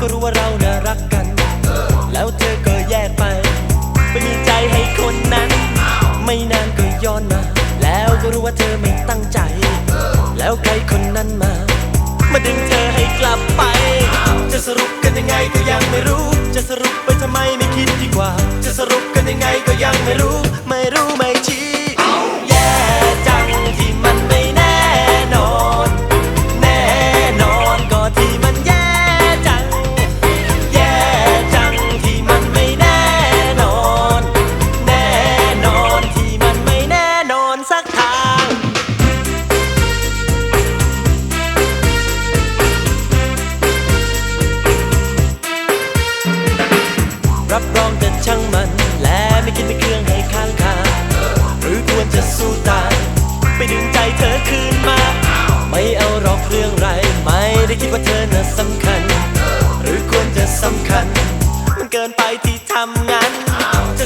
ก็รู้ว่าเราน่ารักกัน แล้วเธอก็แยกไป ไม่มีใจให้คนนั้น ไม่นานก็ย้อนมา แล้วก็รู้ว่าเธอไม่ตั้งใจ แล้วใครคนนั้นมา มาดึงเธอให้กลับไป จะสรุปกันยังไงก็ยังไม่รู้ จะสรุปไปทำไมไม่คิดดีกว่า จะสรุปกันยังไงก็ยังไม่รู้ ไม่รู้ไม่ชี้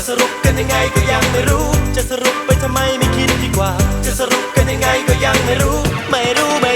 สรุปกันยังไงก็ยังไม่รู้ จะสรุปไปทำไมไม่คิดดีกว่า จะสรุปกันยังไงก็ยังไม่รู้ ไม่รู้ไม่